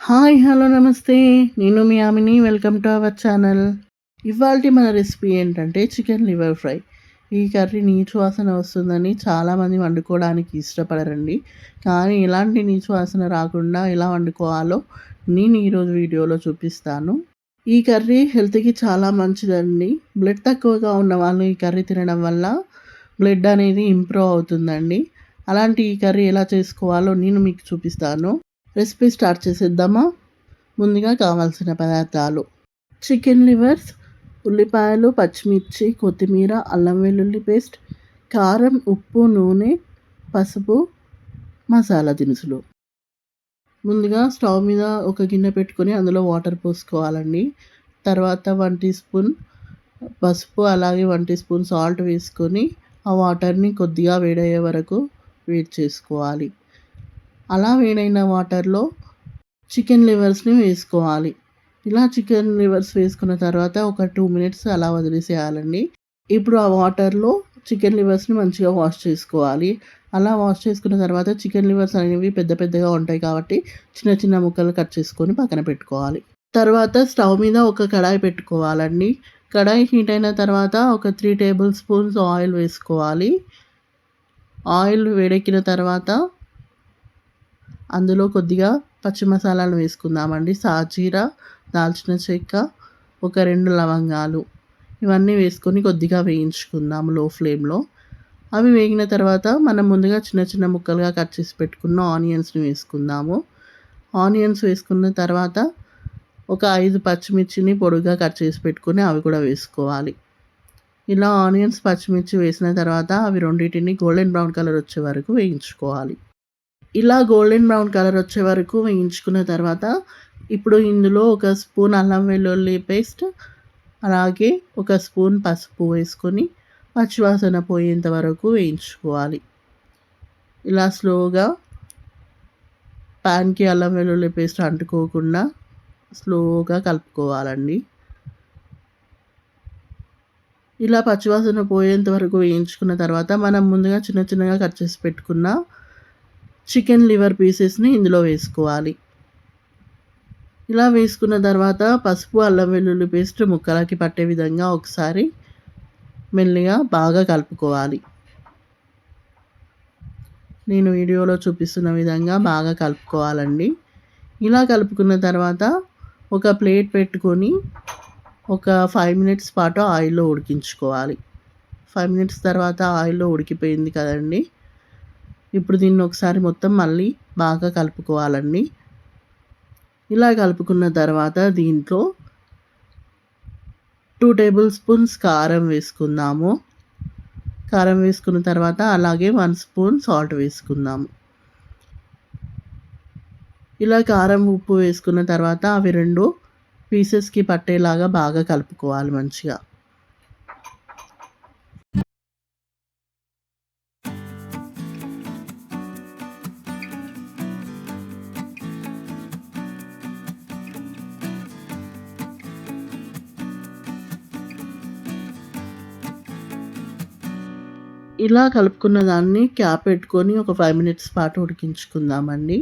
Hi hello నమస్తే. నేను మీ ఆమెని. Welcome to our channel. ఇవాళ మన రెసిపీ ఏంటంటే చికెన్ లివర్ ఫ్రై. ఈ కర్రీ నీచు వాసన వస్తుందని చాలామంది వండుకోవడానికి ఇష్టపడరండి. కానీ ఇలాంటి నీచు వాసన రాకుండా ఎలా వండుకోవాలో నేను ఈరోజు వీడియోలో చూపిస్తాను. ఈ కర్రీ హెల్త్కి చాలా మంచిదండి. బ్లడ్ తక్కువగా ఉన్న వాళ్ళు ఈ కర్రీ తినడం వల్ల బ్లడ్ అనేది ఇంప్రూవ్ అవుతుందండి. అలాంటి ఈ కర్రీ ఎలా చేసుకోవాలో నేను మీకు చూపిస్తాను. రెసిపీ స్టార్ట్ చేసేద్దామా? ముందుగా కావాల్సిన పదార్థాలు. చికెన్ లివర్స్ ఉల్లిపాయలు పచ్చిమిర్చి కొత్తిమీర అల్లం వెల్లుల్లి పేస్ట్ కారం ఉప్పు నూనె పసుపు మసాలా దినుసులు. ముందుగా స్టవ్ మీద ఒక గిన్నె పెట్టుకొని అందులో వాటర్ పోసుకోవాలండి. తర్వాత వన్ టీ స్పూన్ పసుపు అలాగే వన్ టీ స్పూన్ సాల్ట్ వేసుకొని ఆ వాటర్ని కొద్దిగా వేడయ్యే వరకు వేడి చేసుకోవాలి. అలా వేడైన వాటర్లో చికెన్ లివర్స్ని వేసుకోవాలి. ఇలా చికెన్ లివర్స్ వేసుకున్న తర్వాత ఒక టూ మినిట్స్ అలా వదిలేసేయాలండి. ఇప్పుడు ఆ వాటర్లో చికెన్ లివర్స్ని మంచిగా వాష్ చేసుకోవాలి. అలా వాష్ చేసుకున్న తర్వాత చికెన్ లివర్స్ అనేవి పెద్ద పెద్దగా ఉంటాయి కాబట్టి చిన్న చిన్న ముక్కలు కట్ చేసుకొని పక్కన పెట్టుకోవాలి. తర్వాత స్టవ్ మీద ఒక కడాయి పెట్టుకోవాలండి. కడాయి హీట్ అయిన తర్వాత ఒక త్రీ టేబుల్ స్పూన్స్ ఆయిల్ వేసుకోవాలి. ఆయిల్ వేడెక్కిన తర్వాత అందులో కొద్దిగా పచ్చి మసాలాలు వేసుకుందామండి. సాజీర దాల్చిన చెక్క ఒక రెండు లవంగాలు. ఇవన్నీ వేసుకొని కొద్దిగా వేయించుకుందాం లో ఫ్లేమ్లో. అవి వేగిన తర్వాత మనం ముందుగా చిన్న చిన్న ముక్కలుగా కట్ చేసి పెట్టుకున్న ఆనియన్స్ని వేసుకుందాము. ఆనియన్స్ వేసుకున్న తర్వాత ఒక ఐదు పచ్చిమిర్చిని పొడుగా కట్ చేసి పెట్టుకుని అవి కూడా వేసుకోవాలి. ఇలా ఆనియన్స్ పచ్చిమిర్చి వేసిన తర్వాత అవి రెండింటిని గోల్డెన్ బ్రౌన్ కలర్ వచ్చే వరకు వేయించుకోవాలి. ఇలా గోల్డెన్ బ్రౌన్ కలర్ వచ్చే వరకు వేయించుకున్న తర్వాత ఇప్పుడు ఇందులో ఒక స్పూన్ అల్లం వెల్లుల్లి పేస్ట్ అలాగే ఒక స్పూన్ పసుపు వేసుకొని పచ్చివాసన పోయేంత వరకు వేయించుకోవాలి. ఇలా స్లోగా ప్యాన్కి అల్లం వెల్లుల్లి పేస్ట్ అంటుకోకుండా స్లోగా కలుపుకోవాలండి. ఇలా పచ్చివాసన పోయేంత వరకు వేయించుకున్న తర్వాత మనం ముందుగా చిన్న చిన్నగా కట్ చేసి పెట్టుకున్న చికెన్ లివర్ పీసెస్ని ఇందులో వేసుకోవాలి. ఇలా వేసుకున్న తర్వాత పసుపు అల్లం వెల్లుల్లి పేస్ట్ ముక్కలకి పట్టే విధంగా ఒకసారి మెల్లిగా బాగా కలుపుకోవాలి. నేను వీడియోలో చూపిస్తున్న విధంగా బాగా కలుపుకోవాలండి. ఇలా కలుపుకున్న తర్వాత ఒక ప్లేట్ పెట్టుకొని ఒక ఫైవ్ మినిట్స్ పాటు ఆయిల్లో ఉడికించుకోవాలి. ఫైవ్ మినిట్స్ తర్వాత ఆయిల్లో ఉడికిపోయింది కదండి. ఇప్పుడు దీన్ని ఒకసారి మొత్తం మళ్ళీ బాగా కలుపుకోవాలండి. ఇలా కలుపుకున్న తర్వాత దీంట్లో టూ టేబుల్ స్పూన్స్ కారం వేసుకుందాము. కారం వేసుకున్న తర్వాత అలాగే వన్ స్పూన్ సాల్ట్ వేసుకుందాము. ఇలా కారం ఉప్పు వేసుకున్న తర్వాత అవి రెండు పీసెస్కి పట్టేలాగా బాగా కలుపుకోవాలి మంచిగా. ఇలా కలుపుకున్న దాన్ని క్యాప్ పెట్టుకొని ఒక ఫైవ్ మినిట్స్ పాటు ఉడికించుకుందామండి.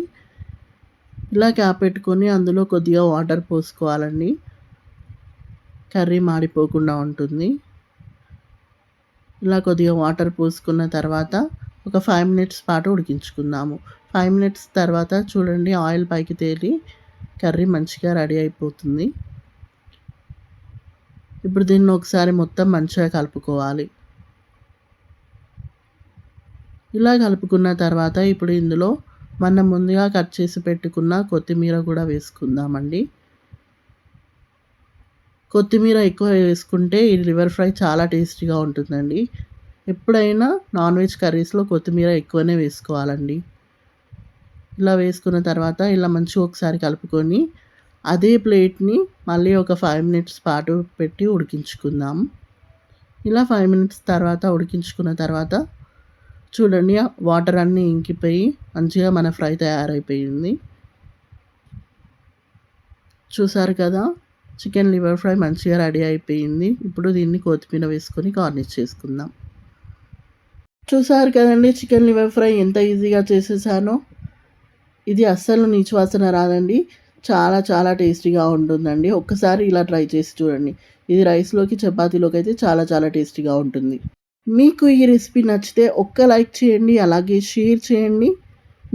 ఇలా క్యాప్ పెట్టుకొని అందులో కొద్దిగా వాటర్ పోసుకోవాలండి. కర్రీ మాడిపోకుండా ఉంటుంది. ఇలా కొద్దిగా వాటర్ పోసుకున్న తర్వాత ఒక ఫైవ్ మినిట్స్ పాటు ఉడికించుకుందాము. ఫైవ్ మినిట్స్ తర్వాత చూడండి ఆయిల్ పైకి తేలి కర్రీ మంచిగా రెడీ అయిపోతుంది. ఇప్పుడు దీన్ని ఒకసారి మొత్తం మంచిగా కలుపుకోవాలి. ఇలా కలుపుకున్న తర్వాత ఇప్పుడు ఇందులో మనం ముందుగా కట్ చేసి పెట్టుకున్న కొత్తిమీర కూడా వేసుకుందామండి. కొత్తిమీర ఎక్కువ వేసుకుంటే ఈ లివర్ ఫ్రై చాలా టేస్టీగా ఉంటుందండి. ఎప్పుడైనా నాన్ వెజ్ కర్రీస్లో కొత్తిమీర ఎక్కువనే వేసుకోవాలండి. ఇలా వేసుకున్న తర్వాత ఇలా మంచిగా ఒకసారి కలుపుకొని అదే ప్లేట్ని మళ్ళీ ఒక ఫైవ్ మినిట్స్ పాటు పెట్టి ఉడికించుకుందాం. ఇలా ఫైవ్ మినిట్స్ తర్వాత ఉడికించుకున్న తర్వాత చూడండి వాటర్ అన్నీ ఇంకిపోయి మంచిగా మన ఫ్రై తయారైపోయింది. చూసారు కదా చికెన్ లివర్ ఫ్రై మంచిగా రెడీ అయిపోయింది. ఇప్పుడు దీన్ని కొత్తిమీర వేసుకొని గార్నిష్ చేసుకుందాం. చూసారు కదండి చికెన్ లివర్ ఫ్రై ఎంత ఈజీగా చేసేసానో. ఇది అస్సలు నీచు వాసన రాదండి. చాలా చాలా టేస్టీగా ఉంటుందండి. ఒక్కసారి ఇలా ట్రై చేసి చూడండి. ఇది రైస్లోకి చపాతీలోకి అయితే చాలా చాలా టేస్టీగా ఉంటుంది. మీకు ఈ రెసిపీ నచ్చితే ఒక్క లైక్ చేయండి అలాగే షేర్ చేయండి.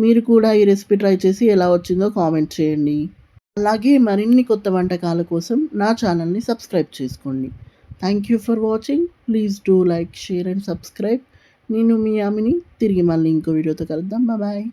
మీరు కూడా ఈ రెసిపీ ట్రై చేసి ఎలా వచ్చిందో కామెంట్ చేయండి. అలాగే మరిన్ని కొత్త వంటకాల కోసం నా ఛానల్ని సబ్స్క్రైబ్ చేసుకోండి. Thank you for watching please do like share and subscribe నేను మీ ఆమెని తిరిగి మళ్ళీ ఇంకో వీడియోతో కలుద్దాం. బాయ్